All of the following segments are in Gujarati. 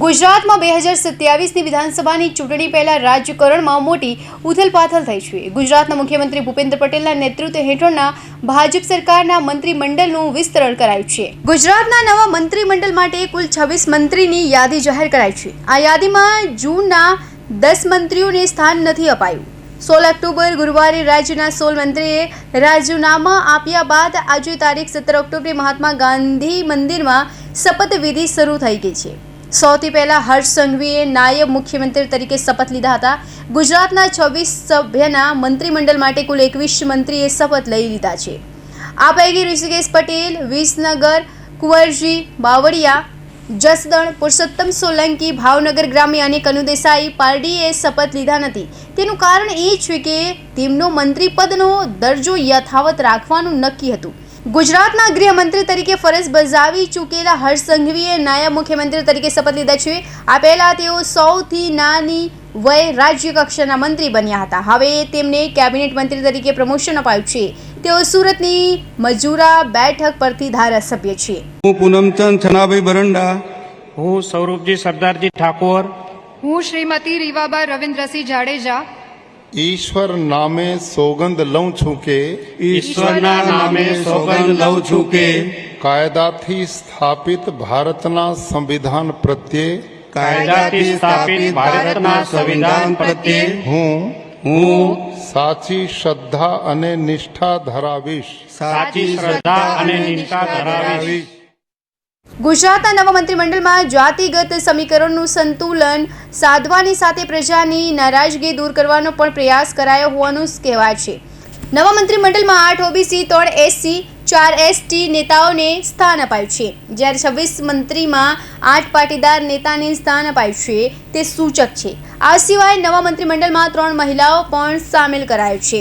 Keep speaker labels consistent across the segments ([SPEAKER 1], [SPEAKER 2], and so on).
[SPEAKER 1] ગુજરાતમાં બે હજાર સત્યાવીસની વિધાનસભાની ચૂંટણી પહેલા રાજ્યકરણમાં મોટી ઉથલપાથલ થઈ છે. ગુજરાતના મુખ્યમંત્રી ભૂપેન્દ્ર પટેલના નેતૃત્વ હેઠળના ભાજપ સરકારના મંત્રીમંડળનું વિસ્તરણ કરાયું છે. ગુજરાતના નવા મંત્રીમંડળ માટે કુલ છવ્વીસ મંત્રીની યાદી જાહેર કરાઈ છે. આ યાદીમાં જૂનના દસ મંત્રીઓને સ્થાન નથી અપાયું. સોળ ઓક્ટોબર ગુરુવારે રાજ્યના સોળ મંત્રીએ રાજીનામા આપ્યા બાદ આજે તારીખ સત્તર ઓક્ટોબરે મહાત્મા ગાંધી મંદિરમાં શપથવિધિ શરૂ થઈ ગઈ છે. સૌથી પહેલાં હર્ષ સંઘવીએ નાયબ મુખ્યમંત્રી તરીકે શપથ લીધા હતા. ગુજરાતના છવ્વીસ સભ્યના મંત્રીમંડળ માટે કુલ એકવીસ મંત્રીએ શપથ લઈ લીધા છે. આ પૈકી ઋષિકેશ પટેલ, વિસનગર, કુંવરજી બાવળિયા જસદણ પુરુષોત્તમ સોલંકી ભાવનગર ગ્રામ્ય અને કનુદેસાઈ પારડીએ શપથ લીધા નથી. તેનું કારણ એ છે કે તેમનો મંત્રી પદનો દરજ્જો યથાવત રાખવાનું નક્કી હતું. ગુજરાતના ગૃહમંત્રી તરીકે ફરજ બજાવી ચૂકેલા હર્ષ સંઘવીએ નાયબ મુખ્યમંત્રી તરીકે શપથ લીધા છે. આ પહેલા તેઓ સૌથી નાની વય રાજ્ય કક્ષાના મંત્રી બન્યા હતા. હવે તેમને કેબિનેટ મંત્રી તરીકે પ્રમોશન અપાયું છે. તેઓ સુરતની મજૂરા બેઠક પરથી ધારાસભ્ય છે
[SPEAKER 2] હું પૂનમચંદ છનાભાઈ બરંડા
[SPEAKER 3] હું સૌરભજી સરદારજી ઠાકોર
[SPEAKER 4] હું શ્રીમતી રીવાબા રવિન્દ્રસિંહ જાડેજા
[SPEAKER 5] ઈશ્વર નામે સોગંદ લઉં છું કે
[SPEAKER 3] ઈશ્વરના નામે સોગંદ લઉં છું કે
[SPEAKER 5] કાયદાથી સ્થાપિત ભારતના સંવિધાન પ્રત્યે
[SPEAKER 3] કાયદાથી સ્થાપિત ભારતના સંવિધાન પ્રત્યે
[SPEAKER 5] હું
[SPEAKER 3] હું
[SPEAKER 5] સાચી શ્રદ્ધા અને નિષ્ઠા ધરાવીશ.
[SPEAKER 3] સાચી શ્રદ્ધા અને નિષ્ઠા ધરાવીશ.
[SPEAKER 1] ગુજરાતના નવા મંત્રીમંડળમાં જાતિગત સમીકરણનું સંતુલન સાધવાની સાથે પ્રજાની નારાજગી દૂર કરવાનો પણ પ્રયાસ કરાયો હોવાનું કહેવાય છે. નવા મંત્રીમંડળમાં આઠ ઓબીસી ત્રણ એસસી ચાર એસટી નેતાઓને સ્થાન અપાયું છે. જ્યારે છવ્વીસ મંત્રીમાં આઠ પાટીદાર નેતાને સ્થાન અપાયું છે તે સૂચક છે. આ સિવાય નવા મંત્રીમંડળમાં ત્રણ મહિલાઓ પણ સામેલ કરાયો છે.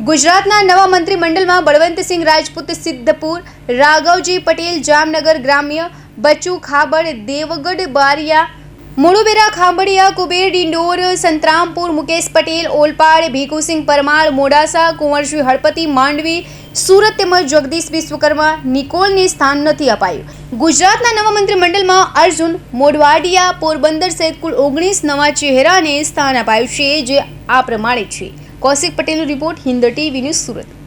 [SPEAKER 1] ગુજરાતના નવા મંત્રીમંડળમાં બળવંતસિંહ રાજપૂત સિદ્ધપુર, રાઘવજી પટેલ જામનગર ગ્રામ્ય બચુ ખાબડ, દેવગઢ બારિયા મુળુબેરા ખાંભડિયા કુબેર, ડિંડોર, સંતરામપુર, મુકેશ પટેલ, ઓલપાડ, ભીખુસિંહ પરમાર, મોડાસા કુંવરજી હળપતિ, માંડવી, સુરત તેમજ જગદીશ વિશ્વકર્મા નિકોલને સ્થાન નથી અપાયું. ગુજરાતના નવા મંત્રીમંડળમાં અર્જુન મોઢવાડિયા, પોરબંદર સહિત કુલ ઓગણીસ નવા ચહેરાને સ્થાન અપાયું છે, જે આ પ્રમાણે છે. કૌશિક પટેલનો report Hind TV news Surat.